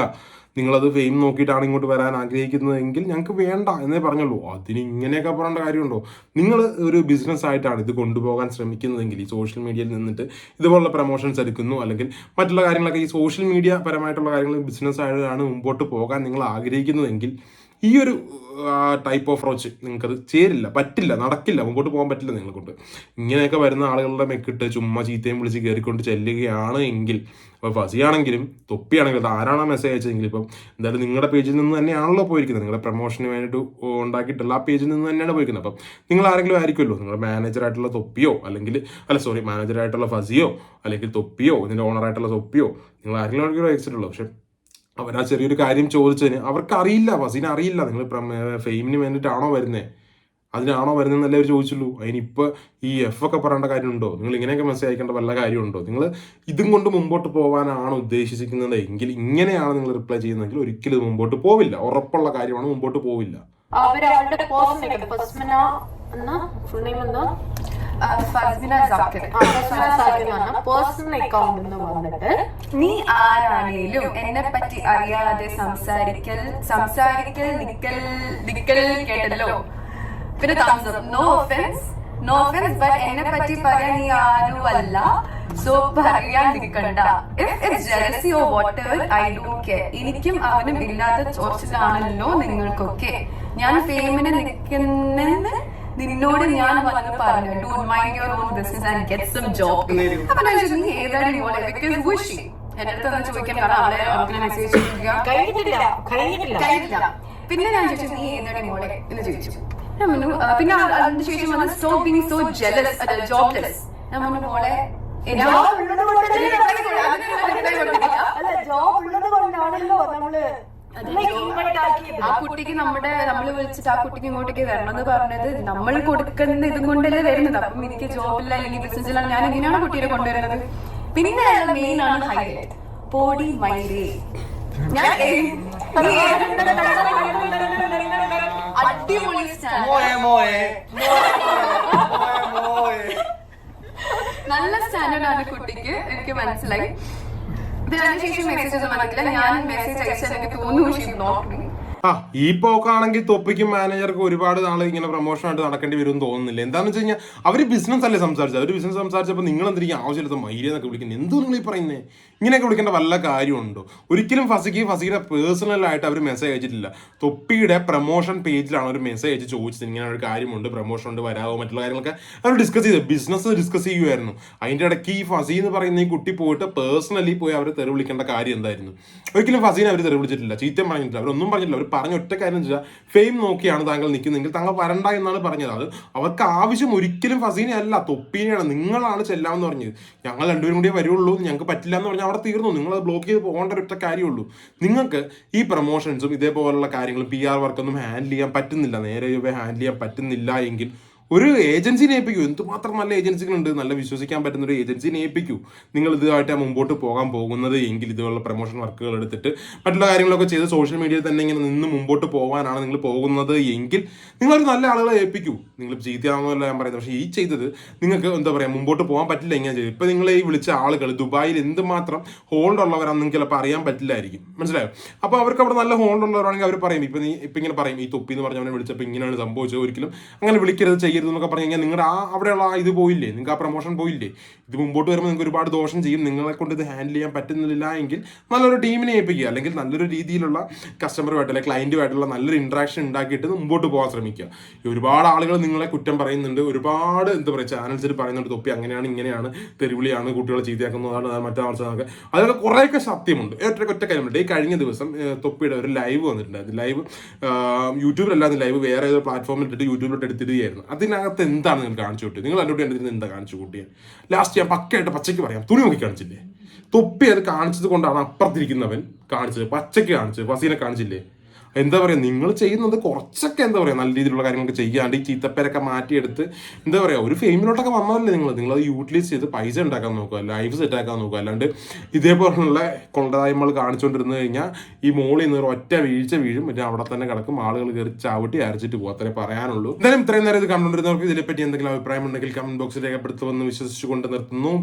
നിങ്ങളത് ഫെയിം നോക്കിയിട്ടാണ് ഇങ്ങോട്ട് വരാൻ ആഗ്രഹിക്കുന്നതെങ്കിൽ ഞങ്ങൾക്ക് വേണ്ട എന്നേ പറഞ്ഞുള്ളൂ. അതിന് ഇങ്ങനെയൊക്കെ പറയേണ്ട കാര്യമുണ്ടോ? നിങ്ങൾ ഒരു ബിസിനസ് ആയിട്ടാണ് ഇത് കൊണ്ടുപോകാൻ ശ്രമിക്കുന്നതെങ്കിൽ ഈ സോഷ്യൽ മീഡിയയിൽ നിന്നിട്ട് ഇതുപോലുള്ള പ്രൊമോഷൻസ് എടുക്കുന്നു അല്ലെങ്കിൽ മറ്റുള്ള കാര്യങ്ങളൊക്കെ ഈ സോഷ്യൽ മീഡിയ പരമായിട്ടുള്ള കാര്യങ്ങൾ ബിസിനസ് ആയിട്ടാണ് മുമ്പോട്ട് പോകാൻ നിങ്ങൾ ആഗ്രഹിക്കുന്നതെങ്കിൽ ഈ ഒരു ടൈപ്പ് ഓഫ് അപ്രോച്ച് നിങ്ങൾക്കത് ചേരില്ല പറ്റില്ല നടക്കില്ല മുമ്പോട്ട് പോകാൻ പറ്റില്ല നിങ്ങളെ കൊണ്ട് ഇങ്ങനെയൊക്കെ വരുന്ന ആളുകളുടെ മെക്കിട്ട് ചുമ്മാ ചീത്തയും വിളിച്ച് കയറിക്കൊണ്ട് ചെല്ലുകയാണ് എങ്കിൽ അപ്പോൾ ഫസിയാണെങ്കിലും തൊപ്പിയാണെങ്കിലും ആരാണ് മെസ്സേജ് അയച്ചതെങ്കിൽ ഇപ്പം എന്തായാലും നിങ്ങളുടെ പേജിൽ നിന്ന് തന്നെയാണല്ലോ പോയിരിക്കുന്നത്. നിങ്ങളുടെ പ്രൊമോഷന് വേണ്ടിയിട്ട് ഉണ്ടാക്കിയിട്ടുള്ള ആ പേജിൽ നിന്ന് തന്നെയാണ് പോയിരിക്കുന്നത്. അപ്പം നിങ്ങൾ ആരെങ്കിലും ആയിരിക്കുമല്ലോ? നിങ്ങളുടെ മാനേജറായിട്ടുള്ള തൊപ്പിയോ അല്ലെങ്കിൽ അല്ല സോറി മാനേജറായിട്ടുള്ള ഫസിയോ അല്ലെങ്കിൽ തൊപ്പിയോ ഇതിന്റെ ഓണറായിട്ടുള്ള തൊപ്പിയോ നിങ്ങൾ ആരെങ്കിലും ആണെങ്കിലും അയച്ചിട്ടുള്ളൂ പക്ഷെ അവർ ആ ചെറിയൊരു കാര്യം ചോദിച്ചതിന്. അവർക്ക് അറിയില്ല വസീന അറിയില്ല. നിങ്ങൾ ഫെയിമിന് വേണ്ടിയിട്ടാണോ വരുന്നത് അതിനാണോ വരുന്നതെന്നല്ലേ അവർ ചോദിച്ചുള്ളൂ. അതിനിപ്പോൾ ഈ എഫ് ഒക്കെ പറയേണ്ട കാര്യമുണ്ടോ? നിങ്ങൾ ഇങ്ങനെയൊക്കെ മെസ്സേജ് അയക്കേണ്ട വല്ല കാര്യമുണ്ടോ? നിങ്ങൾ ഇതും കൊണ്ട് മുമ്പോട്ട് പോകാനാണ് ഉദ്ദേശിച്ചിരിക്കുന്നത്. എങ്കിൽ ഇങ്ങനെയാണ് നിങ്ങൾ റിപ്ലൈ ചെയ്യുന്നതെങ്കിൽ ഒരിക്കലും മുമ്പോട്ട് പോവില്ല. ഉറപ്പുള്ള കാര്യമാണ് മുമ്പോട്ട് പോവില്ല. ഫസ്മിന പേഴ്സണൽ അക്കൗണ്ട് എന്ന് വന്നിട്ട് നീ ആരാണേലും എന്നെ പറ്റി അറിയാതെ സംസാരിക്കൽ സംസാരിക്കൽ നിക്കൽ നിക്കൽ കേട്ടല്ലോ. പിന്നെ no offence no offence but എന്നെ പറ്റി പറയാൻ നീ ആരുമല്ല സോ പറയാൻ നിൽക്കണ്ട jealousy oh what ever I Dr care എനിക്കും അവനും ഇല്ലാത്ത ചോർച്ചിലാണല്ലോ നിങ്ങൾക്കൊക്കെ. ഞാൻ ഫെയിമിന് നിൽക്കുന്നെന്ന് നിന്നോട് ഞാൻ വന്ന് പറഞ്ഞു do mind your own business and get some job അപ്പൊ ഞാൻ ചോദിച്ചു, നീ ഏതാണ് മോളെ? ബിക്കോസ് വിഷി എന്റെ അടുത്ത് ഒന്ന് ചോദിക്കാൻ കാരണം അവളെ അവൾക്ക് മെസ്സേജ് ചെയ്യുക. കഴിഞ്ഞിട്ടില്ല കഴിഞ്ഞിട്ടില്ല. കഴിഞ്ഞില്ല പിന്നെ ഞാൻ ചോദിച്ചു നീ ഏതാണ് മോളെ? എന്ന് ചോദിച്ചു. ഞാൻ പറഞ്ഞു, ആ, പിന്നെ ആ- അതിന് ശേഷം വന്ന് so being so jealous jobless ഞാൻ പറഞ്ഞു മോളെ ജോബ് ഉള്ളത് കൊണ്ടല്ലേ അതിന് reply കൊടുത്തിട്ടില്ല. അല്ല ജോബ് ഉള്ളത് കൊണ്ടാണല്ലോ നമ്മൾ ആ കുട്ടിക്ക് നമ്മുടെ നമ്മൾ വിളിച്ചിട്ട് ആ കുട്ടിക്ക് ഇങ്ങോട്ടേക്ക് വരണം എന്ന് പറഞ്ഞത് നമ്മൾ കൊടുക്കുന്ന ഇതും കൊണ്ടല്ലേ വരുന്നത്. അപ്പം എനിക്ക് ജോബില്ല അല്ലെങ്കിൽ ബിസിനസ്സിലാണ് ഞാൻ എങ്ങനെയാണ് കുട്ടീനെ കൊണ്ടുവരുന്നത്? പിന്നെ മെയിൻ ആണ് ഹൈലൈറ്റ് പോടി മൈലേ ഞാൻ അടിപൊളി നല്ല സ്റ്റാൻഡേർഡ് ആണ് കുട്ടിക്ക്. എനിക്ക് മനസ്സിലായി. പിന്നെ അതിനുശേഷം മെസ്സേജ് ഒന്നും വന്നിട്ടില്ല. ഞാൻ മെസ്സേജ് അയച്ചാൽ എനിക്ക് തോന്നുന്നു. ഷീ മീ ആ ഈ പോക്കാണെങ്കിൽ തൊപ്പിക്കും മാനേജർക്ക് ഒരുപാട് നാൾ ഇങ്ങനെ പ്രൊമോഷൻ ആയിട്ട് നടക്കേണ്ടി വരും തോന്നുന്നില്ല. എന്താണെന്ന് വെച്ച് കഴിഞ്ഞാൽ അവർ ബിസിനസ് അല്ലേ സംസാരിച്ചത്? അവർ ബിസിനസ് സംസാരിച്ചപ്പോൾ നിങ്ങൾ എന്തിരിക്കും ആവശ്യമില്ലാത്ത മൈരി എന്നൊക്കെ വിളിക്കുന്നത്? എന്തോ നിങ്ങൾ ഈ പറയുന്നത് ഇങ്ങനെയൊക്കെ വിളിക്കേണ്ട വല്ല കാര്യമുണ്ടോ? ഒരിക്കലും ഫസിക്ക് ഫസിയുടെ പേഴ്സണലായിട്ട് അവർ മെസ്സേജ് അയച്ചിട്ടില്ല. തൊപ്പിയുടെ പ്രൊമോഷൻ പേജിലാണ് ഒരു മെസ്സേജ് അയച്ച് ചോദിച്ചത്. ഇങ്ങനെ ഒരു കാര്യമുണ്ട് പ്രൊമോഷൻ ഉണ്ട് വരാമോ മറ്റുള്ള കാര്യങ്ങളൊക്കെ അവർ ഡിസ്കസ് ചെയ്തത് ബിസിനസ് ഡിസ്കസ് ചെയ്യുമായിരുന്നു അതിന്റെ ഇടയ്ക്ക് ഈ ഫസി എന്ന് പറയുന്ന ഈ കുട്ടി പോയിട്ട് പേഴ്സണലി പോയി അവർ തെറി വിളിക്കേണ്ട കാര്യം എന്തായിരുന്നു? ഒരിക്കലും ഫസീനെ അവർ തെറി വിളിച്ചിട്ടില്ല. ചീത്തം പറഞ്ഞിട്ടില്ല. അവരൊന്നും പറഞ്ഞിട്ടില്ല. അവർ പറഞ്ഞ ഒറ്റ കാര്യം വെച്ചാൽ ഫെയിം നോക്കിയാണ് താങ്കൾ നിൽക്കുന്നതെങ്കിൽ താങ്കൾ വരണ്ട എന്നാണ് പറഞ്ഞത്. അത് അവർക്ക് ആവശ്യം ഒരിക്കലും ഫസീനെ അല്ല തൊപ്പീനെയാണ്. നിങ്ങളാണ് ചെല്ലാമെന്ന് പറഞ്ഞത്. ഞങ്ങൾ രണ്ടുപേരും കൂടിയേ വരുള്ളൂ ഞങ്ങൾക്ക് പറ്റില്ല എന്ന് പറഞ്ഞാൽ അവിടെ തീർന്നു. നിങ്ങൾ അത് ബ്ലോക്ക് ചെയ്ത് പോകേണ്ട ഒറ്റ കാര്യമുള്ളൂ. നിങ്ങൾക്ക് ഈ പ്രൊമോഷൻസും ഇതേപോലുള്ള കാര്യങ്ങളും പി ആർ വർക്കൊന്നും ഹാൻഡിൽ ചെയ്യാൻ പറ്റുന്നില്ല. നേരെ ഹാൻഡിൽ ചെയ്യാൻ പറ്റുന്നില്ല എങ്കിൽ ഒരു ഏജൻസിനെ ഏൽപ്പിക്കൂ. എന്തുമാത്രം നല്ല ഏജൻസികളുണ്ട് നല്ല വിശ്വസിക്കാൻ പറ്റുന്ന ഒരു ഏജൻസിനെ ഏൽപ്പിക്കൂ. നിങ്ങൾ ഇതുമായിട്ട് മുമ്പോട്ട് പോകാൻ പോകുന്നത് എങ്കിൽ ഇതുപോലുള്ള പ്രൊമോഷൻ വർക്കുകൾ എടുത്തിട്ട് മറ്റുള്ള കാര്യങ്ങളൊക്കെ ചെയ്ത് സോഷ്യൽ മീഡിയയിൽ തന്നെ ഇങ്ങനെ നിന്ന് മുമ്പോട്ട് പോകാനാണ് നിങ്ങൾ പോകുന്നത് എങ്കിൽ നിങ്ങളൊരു നല്ല ആളുകളെ ഏൽപ്പിക്കൂ. നിങ്ങൾ ചീത്തയാണെന്നല്ല ഞാൻ പറയുന്നത്. പക്ഷേ ഈ ചെയ്തത് നിങ്ങൾക്ക് എന്താ പറയുക മുമ്പോട്ട് പോകാൻ പറ്റില്ല എങ്ങനെ ചെയ്തു. ഇപ്പം നിങ്ങൾ ഈ വിളിച്ച ആളുകൾ ദുബായിൽ എന്തുമാത്രം ഹോൾഡ് ഉള്ളവരാണെന്ന് നിങ്ങൾക്ക് ചിലപ്പോൾ അറിയാൻ പറ്റില്ലായിരിക്കും. മനസ്സിലായോ? അപ്പോൾ അവർക്ക് അവിടെ നല്ല ഹോൾഡ് ഉള്ളവരാണെങ്കിൽ അവർ പറയും ഇപ്പം നീ ഇപ്പം ഇങ്ങനെ പറയും ഈ തൊപ്പി എന്ന് പറഞ്ഞവനെ വിളിച്ചപ്പോൾ ഇങ്ങനെയാണ് സംഭവിച്ചത്. ഒരിക്കലും അങ്ങനെ വിളിക്കരുത് ചെയ്യരുത് എന്നൊക്കെ പറഞ്ഞു കഴിഞ്ഞാൽ നിങ്ങളുടെ ആ അവിടെയുള്ള ആ ഇത് പോയില്ലേ നിങ്ങൾക്ക് ആ പ്രൊമോഷൻ പോയില്ലേ? ഇത് മുമ്പോട്ട് വരുമ്പോൾ നിങ്ങൾക്ക് ഒരുപാട് ദോഷം ചെയ്യും. നിങ്ങളെ കൊണ്ട് ഇത് ഹാൻഡിൽ ചെയ്യാൻ പറ്റുന്നില്ല എങ്കിൽ നല്ലൊരു ടീമിനെ ഏൽപ്പിക്കുക. അല്ലെങ്കിൽ നല്ലൊരു രീതിയിലുള്ള കസ്റ്റമറുമായിട്ട് അല്ലെങ്കിൽ ക്ലയന്റുമായിട്ടുള്ള നല്ലൊരു ഇൻട്രാക്ഷൻ ഉണ്ടാക്കിയിട്ട് മുമ്പോട്ട് പോകാൻ ശ്രമിക്കുക. ഒരുപാട് ആളുകൾ നിങ്ങളെ കുറ്റം പറയുന്നുണ്ട്. ഒരുപാട് എന്താ പറയുക ചാനൽസിൽ പറയുന്നുണ്ട് തൊപ്പി അങ്ങനെയാണ് ഇങ്ങനെയാണ് തെരുവിളിയാണ് കുട്ടികളെ ചീത്തയാക്കുന്നതാണ് അത് മറ്റേ ആൾക്കാർക്ക് അതൊക്കെ കുറേയൊക്കെ സത്യമുണ്ട്. ഒറ്റ ഒറ്റ കാര്യമുണ്ട് ഈ കഴിഞ്ഞ ദിവസം തൊപ്പിയുടെ ഒരു ലൈവ് വന്നിട്ടുണ്ടായിരുന്നു. ലൈവ് യൂട്യൂബിലല്ലാതെ ലൈവ് വേറെ ഏതോ പ്ലാറ്റ്ഫോമിൽ ഇട്ടിട്ട് യൂട്യൂബിലോട്ട് എടുത്തിടുകയായിരുന്നു. അതിനകത്ത് എന്താണ് നിങ്ങൾ കാണിച്ചു കൂട്ടിയത്? നിങ്ങൾ എന്നോട് കണ്ടിരുന്നത് എന്താ കാണിച്ചു കൂട്ടിയത്? ലാസ്റ്റ് ഞാൻ പക്കയായിട്ട് പച്ചയ്ക്ക് പറയാം. തുണി നോക്കി കാണിച്ചില്ലേ? തൊപ്പി അത് കാണിച്ചത് കൊണ്ടാണ് അപ്പുറത്തിരിക്കുന്നവൻ കാണിച്ചത്. പച്ചയ്ക്ക് കാണിച്ചത്. ഫസീനെ കാണിച്ചില്ലേ? എന്താ പറയുക നിങ്ങൾ ചെയ്യുന്നത് കുറച്ചൊക്കെ എന്താ പറയുക നല്ല രീതിയിലുള്ള കാര്യങ്ങളൊക്കെ ചെയ്യാണ്ട് ഈ ചീത്തപ്പേരൊക്കെ മാറ്റിയെടുത്ത് എന്താ പറയുക ഒരു ഫെയിമിലോട്ടൊക്കെ വന്നതല്ലേ നിങ്ങൾ? നിങ്ങൾ അത് യൂട്ടിലൈസ് ചെയ്ത് പൈസ ഉണ്ടാക്കാൻ നോക്കുക ലൈഫ് സെറ്റ് ആക്കാൻ നോക്കുക. അല്ലാണ്ട് ഇതേപോലുള്ള കൊള്ളതായ്മകൾ കാണിച്ചുകൊണ്ടിരുന്നു കഴിഞ്ഞാൽ ഈ മോളിൽ നിന്ന് ഒറ്റ വീഴ്ച വീഴും പിന്നെ അവിടെ തന്നെ കിടക്കും ആളുകൾ കയറി ചവിട്ടി അരച്ചിട്ട് പോകും. അത്രേ പറയാനുള്ളൂ. എന്തായാലും ഇത്രയും നേരം ഇത് കണ്ടുകൊണ്ടിരുന്നവർക്ക് ഇതിനെപ്പറ്റി എന്തെങ്കിലും അഭിപ്രായം ഉണ്ടെങ്കിൽ കമന്റ് ബോക്സിൽ രേഖപ്പെടുത്തുമെന്ന് വിശ്വസിച്ചുകൊണ്ട് നിർത്തുന്നു.